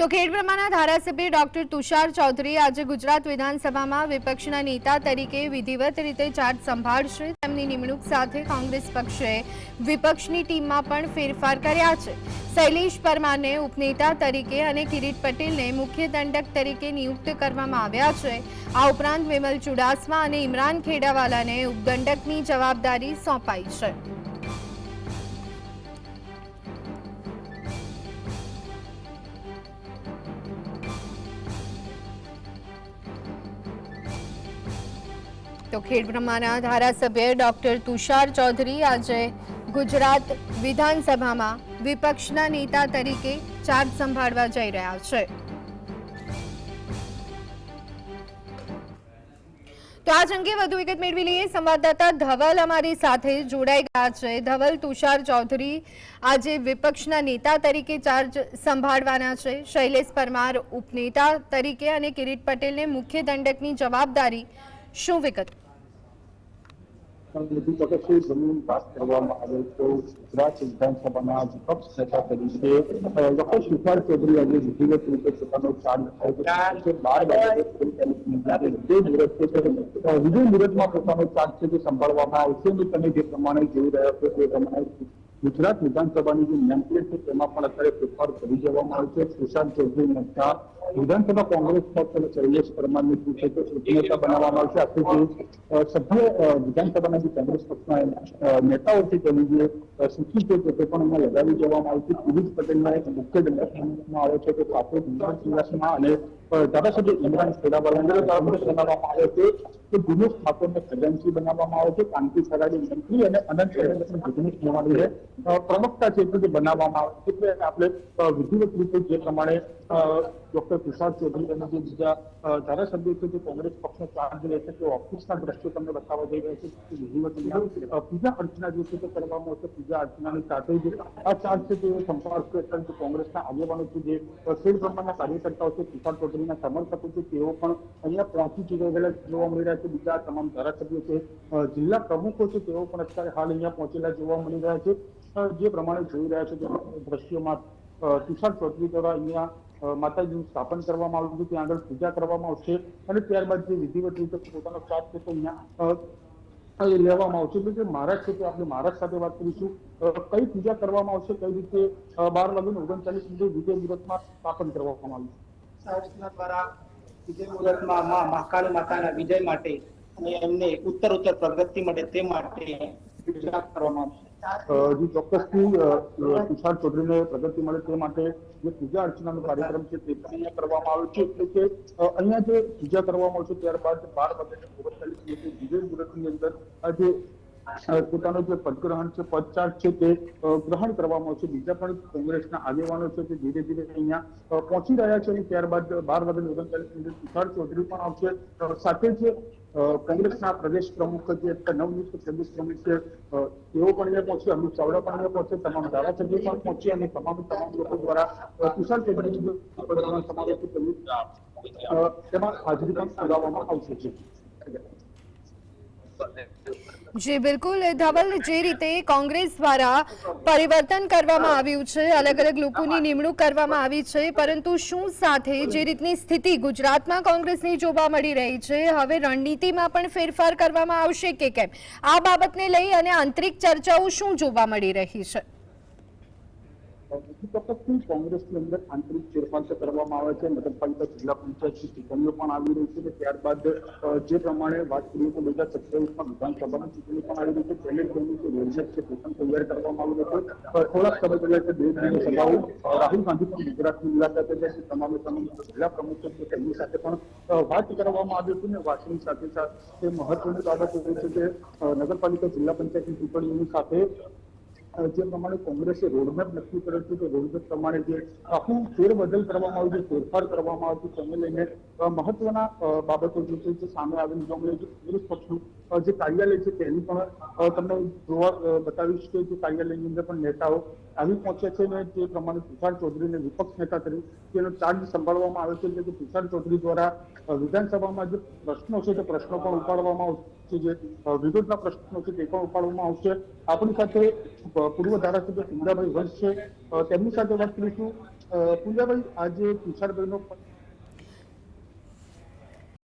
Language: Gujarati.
તો ખેડબ્રહ્માના ધારાસભ્ય ડોક્ટર તુષાર ચૌધરી આજે ગુજરાત વિધાનસભામાં વિપક્ષના નેતા તરીકે વિધિવત રીતે ચાર્જ સંભાળશે. તેમની નિમણૂક સાથે કોંગ્રેસ પક્ષે વિપક્ષની ટીમમાં પણ ફેરફાર કર્યા છે. શૈલેષ પરમારને ઉપનેતા તરીકે અને કિરીટ પટેલને મુખ્ય દંડક તરીકે નિયુક્ત કરવામાં આવ્યા છે. આ ઉપરાંત વિમલ ચુડાસમા અને ઇમરાન ખેડાવાલાને ઉપદંડકની જવાબદારી સોંપાઈ છે. તો ખેડબ્રહ્માના ધારાસભ્ય ડોક્ટર તુષાર ચૌધરી આજે ગુજરાત વિધાનસભામાં વિપક્ષના નેતા તરીકે ચાર્જ સંભાળવા જઈ રહ્યા છે. તો આજ અંગે વધુ વિગત મેળવી લઈએ. સંવાદદાતા ધવલ અમારી સાથે જોડાઈ ગયા છે. ધવલ, તુષાર ચૌધરી આજે વિપક્ષના નેતા તરીકે ચાર્જ સંભાળવાના છે. શૈલેષ પરમાર ઉપનેતા તરીકે અને કિરીટ પટેલને મુખ્ય દંડકની જવાબદારી. શું વિગત? વધુ ચોક્કસથી જમીન પાસ કરવામાં આવે તો ગુજરાત વિધાનસભાના વિપક્ષ નેતા તરીકે ડોક્ટર તુષાર ચૌધરી આજે વિધિવત રીતે પોતાનો ચાર્જ છે. બાર જ્યારે વિજય મુહૂર્ત છે વિજય મુહૂર્તમાં પોતાનો ચાર્જ છે તે સંભાળવામાં આવશે અને તમે જે પ્રમાણે જોઈ રહ્યા છો તે પ્રમાણે ગુજરાત વિધાનસભાની જે નેમપ્લેટ છે તેમાં પણ અત્યારે ફેરફાર કરી જવામાં આવે છે સુશાંત ચૌધરી નતા વિધાનસભા કોંગ્રેસ પક્ષ શૈલેષ પરમારની પૂછે તો ઉપનેતા બનાવવામાં આવશે આખું જે સભ્ય વિધાનસભાના જે કોંગ્રેસ પક્ષના નેતાઓ છે તેની જે સૂચિ છે તે પણ એમાં લગાવી દેવામાં આવી છે કિરીટ પટેલના એક મુખ્ય દંડમાં આવ્યો આવે છે કે વિમલ ચુડાસમા અને ધારાસભ્ય ઇમરાન ખેડાવાલાને બનાવવામાં આવે છે કે દિનેશ ઠાકોરને ખજાનસી બનાવવામાં આવે છે કાંતિ સરાડી મંત્રી અને અનંત પટેલને દિનેશ મેવાણી છે પ્રવક્તા છે તે બનાવવામાં આવે છે એટલે આપણે વિધિવત રીતે જે પ્રમાણે ડોક્ટર તુષાર ચૌધરી અને જે બીજા અ, ધારાસભ્યો છે જે કોંગ્રેસ પક્ષનો ચાર્જ લે છે તે ઓફિસના દ્રશ્યો તમને બતાવવા જઈ રહ્યા છે કે વિધિવત રીતે, અ, પૂજા અર્ચના જે છે તે કરવામાં આવશે પૂજા અર્ચનાની સાથે જ આ ચાર્જ છે તે સંભાળશે એટલે જે કોંગ્રેસના આગેવાનો છે જે અ, ખેડ બ્રહ્માંડના કાર્યકર્તાઓ છે તુષાર ચૌધરીના સમર્થકો છે તેઓ પણ અહીંયા પહોંચી ચૂકેલા જોવા મળી રહ્યા છે બીજા તમામ ધારાસભ્યો છે અ, જિલ્લા પ્રમુખો છે તેઓ પણ અત્યારે હાલ અહીંયા પહોંચેલા જોવા મળી રહ્યા છે અ, જે પ્રમાણે જોઈ રહ્યા છે તે દ્રશ્યોમાં અ, તુષાર ચૌધરી દ્વારા અહીંયા અ, માતાજીનું સ્થાપન કરવામાં આવ્યું ત્યાં આગળ પૂજા કરવામાં આવશે અને ત્યારબાદ જે વિધિવત રીતે પોતાનો ચાર્જ છે તો અહીંયા લેવામાં આવશે. એટલે જે મહારાજ છે તે આપણે, મહારાજ સાથે વાત કરીશું. કઈ પૂજા કરવામાં આવશે, કઈ રીતે બાર વાગ્યાને ઓગણચાલીસ મિનિટે વિજય મુહૂર્તમાં સ્થાપન કરવામાં આવ્યું દ્વારા વિજય મુહૂર્તમાં મહાકાળી માતાના વિજય માટે અને એમને ઉત્તર ઉત્તર પ્રગતિ માટે તે માટે પૂજા કરવામાં આવશે. અ, જે ચોક્કસથી તુષાર ચૌધરીને પ્રગતિ મળે તે માટે જે પૂજા અર્ચનાનો કાર્યક્રમ છે તે પણ અહીંયા કરવામાં આવ્યો છે. એટલે કે અહીંયા જે પૂજા કરવામાં આવશે ત્યારબાદ બાર વાગ્યાને ઓગણચાલીસ મિનિટે વિજય મુહૂર્તની અંદર આ જે અ, પોતાનો જે પદગ્રહણ છે પદચાર્જ છે તે ગ્રહણ કરવામાં આવશે. બીજા પણ કોંગ્રેસના આગેવાનો છે તે ધીરે ધીરે અહીંયા પહોંચી રહ્યા છે અને ત્યારબાદ બાર વાગ્યાને ઓગણચાલીસ મિનિટે તુષાર ચૌધરી પણ આવશે. સાથે જ કોંગ્રેસના પ્રદેશ પ્રમુખ જે નવનિયુક્ત પ્રદેશ પ્રમુખ છે તેઓ પણ અહીંયા પહોંચ્યો અમિત ચાવડા પણ અહીંયા પહોંચ્યો તમામ ધારાસભ્યો પણ પહોંચે અને તમામ તમામ લોકો દ્વારા પદગ્રહણ સમાવેશ કર્યું તેમાં હાજરી પણ પુરાવવામાં આવશે. જી, બિલકુલ. ધવલ જે રીતે કોંગ્રેસ દ્વારા પરિવર્તન કરવામાં આવ્યું છે અલગ અલગ લોકોની નિમણૂક કરવામાં આવી છે, પરંતુ શું સાથે જે રીતની સ્થિતિ ગુજરાતમાં કોંગ્રેસની જોવા મળી રહી છે, હવે રણનીતિમાં પણ ફેરફાર કરવામાં આવશે કે કેમ? આ બાબતને લઈ અને આંતરિક ચર્ચાઓ શું જોવા મળી રહી છે? સાથે પણ વાત કરવામાં આવી હતી ને વાતની સાથે સાથે મહત્વની બાબત એ છે કે નગરપાલિકા જિલ્લા પંચાયતની ચૂંટણીઓની સાથે જે પ્રમાણે કોંગ્રેસે રોડમેપ નક્કી કર્યો છે કે રોડમેપ પ્રમાણે જે આખું ફેરબદલ કરવામાં આવ્યું છે ફેરફાર કરવામાં આવ્યું છે તેને લઈને મહત્વના બાબતો જે છે તે સામે આવેલી છે. કોંગ્રેસ પક્ષનું જે કાર્યાલય છે તેની પણ તમને જોવા બતાવીશ કે જે કાર્યાલયની અંદર પણ નેતાઓ આવી પહોંચે છે ને તે પ્રમાણે તુષાર ચૌધરીને વિપક્ષ નેતા તરીકે તેનો ચાર્જ સંભાળવામાં આવે છે કે તુષાર ચૌધરી દ્વારા વિધાનસભામાં જે પ્રશ્નો છે, તે પ્રશ્નો પણ ઉપાડવામાં આવશે, જે વિરોધના પ્રશ્નો છે, તે પણ ઉપાડવામાં આવશે. આપણી સાથે પૂર્વ ધારાસભ્ય સુંદરાભાઈ વંશ છે. તેમની સાથે વાત કરીશું. પૂજાભાઈ, આજે તુષારભાઈનો